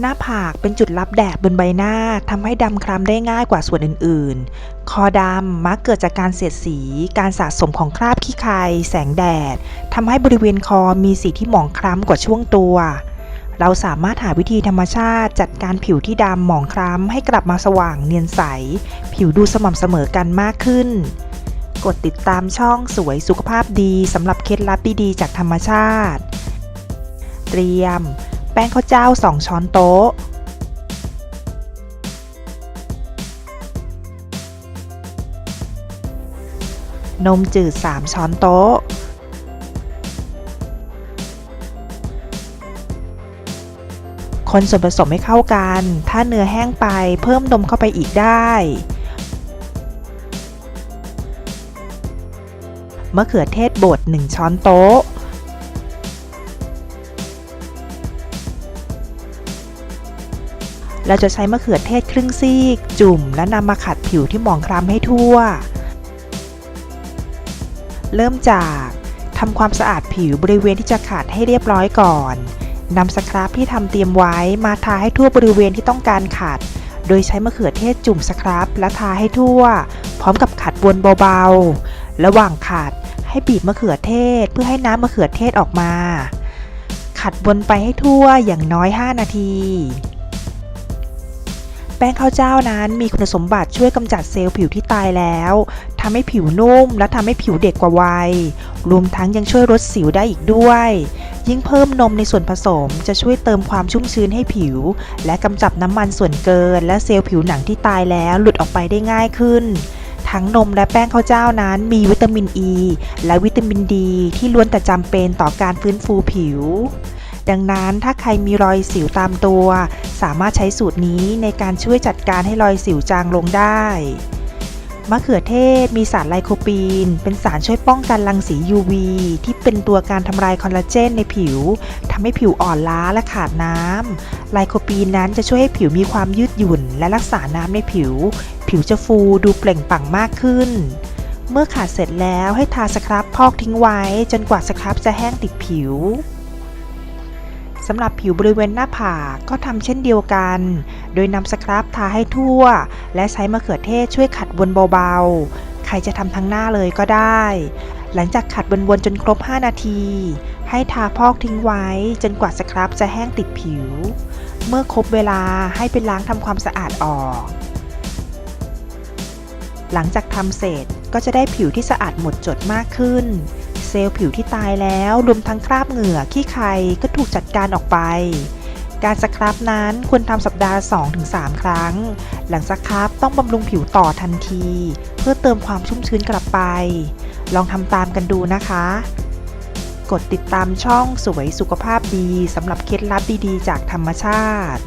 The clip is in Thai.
หน้าผากเป็นจุดรับแดดบนใบหน้าทำให้ดำคล้ำได้ง่ายกว่าส่วนอื่นๆ คอดำมักเกิดจากการเสียดสี การสะสมของคราบขี้ใครแสงแดดทำให้บริเวณคอมีสีที่หมองคล้ำกว่าช่วงตัว เราสามารถหาวิธีธรรมชาติจัดการผิวที่ดำหมองคล้ำให้กลับมาสว่างเนียนใส ผิวดูสม่ำเสมอกันมากขึ้น กดติดตามช่องสวยสุขภาพดีสำหรับเคล็ดลับดีๆจากธรรมชาติ เตรียม ป้งข้าวเจ้า 2 ช้อนโต๊ะ นมจืด 3 ช้อนโต๊ะ คนส่วนผสมให้เข้ากัน ถ้าเนื้อแห้งไปเพิ่มนมเข้าไปอีกได้มะเขือเทศบด1ช้อนโต๊ะ เราจะใช้มะเขือเทศครึ่งซีก จุ่มและนำมาขัดผิวที่หมองคล้ำให้ทั่ว เริ่มจากทำความสะอาดผิวบริเวณที่จะขัดให้เรียบร้อยก่อนนำสครับที่ทำเตรียมไว้มาทาให้ทั่วบริเวณที่ต้องการขัด โดยใช้มะเขือเทศจุ่มสครับและทาให้ทั่ว พร้อมกับขัดวนเบาๆ ระหว่างขัดให้บีบมะเขือเทศเพื่อให้น้ำมะเขือเทศออกมา ขัดวนไปให้ทั่วอย่างน้อย 5 นาที แป้งข้าวเจ้านั้นมีคุณสมบัติช่วยกำจัดเซลล์ผิวที่ตายแล้วทำให้ผิวนุ่มและทำให้ผิวเด็กกว่าวัย รวมทั้งยังช่วยลดสิวได้อีกด้วย ยิ่งเพิ่มนมในส่วนผสมจะช่วยเติมความชุ่มชื้นให้ผิว และกำจัดน้ำมันส่วนเกิน และเซลล์ผิวหนังที่ตายแล้วหลุดออกไปได้ง่ายขึ้นทั้งนมและแป้งข้าวเจ้านั้นมีวิตามินอ e ีและวิตามินดีที่ล้วนแต่จำเป็นต่อการฟื้นฟูผิว ดังนั้นถ้าใครมีรอยสิวตามตัว สามารถใช้สูตรนี้ในการช่วยจัดการให้รอยสิวจางลงได้ มะเขือเทศมีสารไลโคปีน เป็นสารช่วยป้องกันรังสี UV ที่เป็นตัวการทำลายคอลลาเจนในผิวทำให้ผิวอ่อนล้าและขาดน้ำไลโคปีนนั้นจะช่วยให้ผิวมีความยืดหยุ่น และรักษาน้ำในผิว ผิวจะฟูดูเปล่งปลั่งมากขึ้นเมื่อขาดเสร็จแล้วให้ทาสครับพอกทิ้งไว้ จนกว่าสครับจะแห้งติดผิว สำหรับผิวบริเวณหน้าผากก็ทำเช่นเดียวกัน โดยนำสครับทาให้ทั่ว และใช้มะเขือเทศช่วยขัดวนเบาๆ ใครจะทำทั้งหน้าเลยก็ได้ หลังจากขัดวนๆจนครบ 5 นาที ให้ทาพอกทิ้งไว้ จนกว่าสครับจะแห้งติดผิว เมื่อครบเวลาให้ไปล้างทำความสะอาดออก หลังจากทำเสร็จก็จะได้ผิวที่สะอาดหมดจดมากขึ้น เซลล์ผิวที่ตายแล้ว รวมทั้งคราบเหงื่อขี้ใครก็ถูกจัดการออกไป การสครับนั้นควรทำสัปดาห์ 2-3 ครั้ง หลังสครับต้องบำรุงผิวต่อทันที เพื่อเติมความชุ่มชื้นกลับไป ลองทำตามกันดูนะคะ กดติดตามช่องสวยสุขภาพดีสำหรับเคล็ดลับดีๆ จากธรรมชาติ